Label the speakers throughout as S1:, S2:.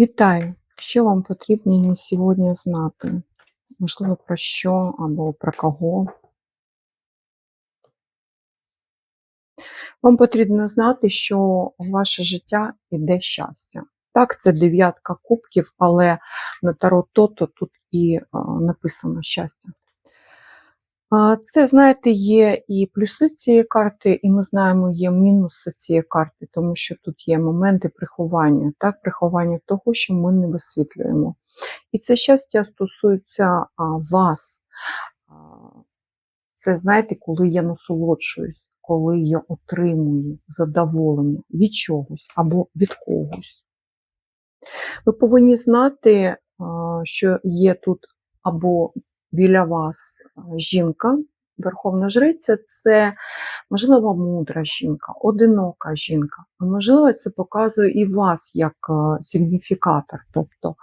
S1: Вітаю! Що вам потрібно на сьогодні знати? Можливо, про що або про кого? Вам потрібно знати, що в ваше життя йде щастя. Так, це дев'ятка кубків, але на таро тото тут і написано щастя. Це, знаєте, є і плюси цієї карти, і ми знаємо, є мінуси цієї карти, тому що тут є моменти приховання, так, приховання того, що ми не висвітлюємо. І це щастя стосується а, вас. Це, знаєте, коли я насолоджуюсь, коли я отримую задоволення від чогось або від когось. Ви повинні знати, а, що є тут або біля вас жінка, верховна жриця це, можливо, мудра жінка, одинока жінка, а можливо, це показує і вас як сигніфікатор, тобто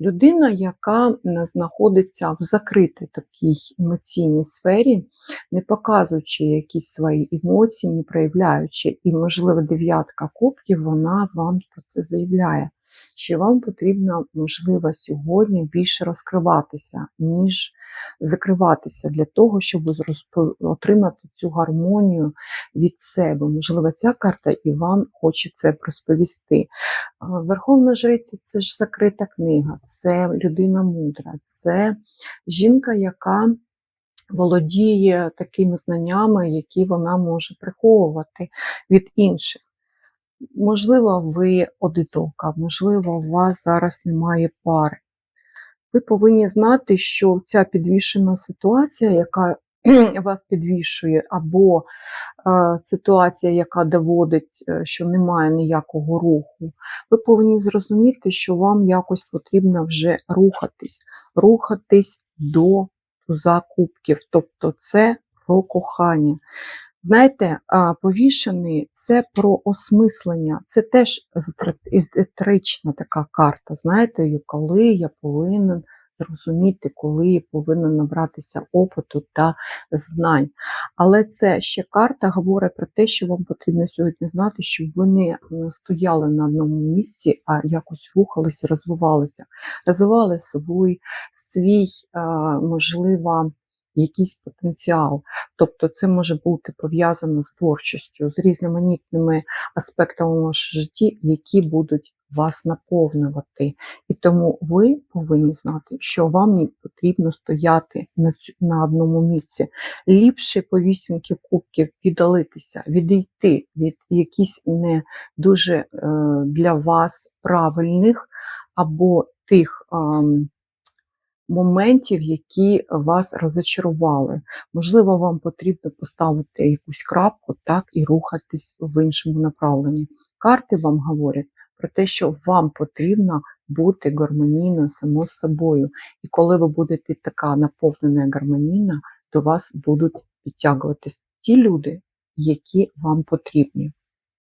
S1: людина, яка знаходиться в закритій такій емоційній сфері, не показуючи якісь свої емоції, не проявляючи, і, можливо, дев'ятка кубків, вона вам про це заявляє що вам потрібно, можливо, сьогодні більше розкриватися, ніж закриватися для того, щоб отримати цю гармонію від себе. Можливо, ця карта і вам хоче це розповісти. Верховна жриця це ж закрита книга, це людина мудра, це жінка, яка володіє такими знаннями, які вона може приховувати від інших. Можливо, ви одинока, можливо, у вас зараз немає пари. Ви повинні знати, що ця підвішена ситуація, яка вас підвішує, або е, ситуація, яка доводить, е, що немає ніякого руху, ви повинні зрозуміти, що вам якось потрібно вже рухатись, рухатись до туза кубків, тобто це про кохання. Знаєте, повішений це про осмислення, це теж езотер- езотерична така карта. Знаєте, коли я повинен зрозуміти, коли я повинен набратися опиту та знань. Але це ще карта говорить про те, що вам потрібно сьогодні знати, щоб ви не стояли на одному місці, а якось рухалися, розвивалися, розвивали свій, свій можливо, якийсь потенціал. Тобто це може бути пов'язано з творчістю, з різноманітними аспектами в вашому житті, які будуть вас наповнювати. І тому ви повинні знати, що вам не потрібно стояти на, цю- на одному місці. Ліпше по вісімки кубків віддалитися, відійти від якісь не дуже е, для вас правильних або тих. Моментів, які вас розочарували. Можливо, вам потрібно поставити якусь крапку, так, і рухатись в іншому направленні. Карти вам говорять про те, що вам потрібно бути гармонійною само з собою. І коли ви будете така наповнена гармонійна, до вас будуть підтягуватись ті люди, які вам потрібні.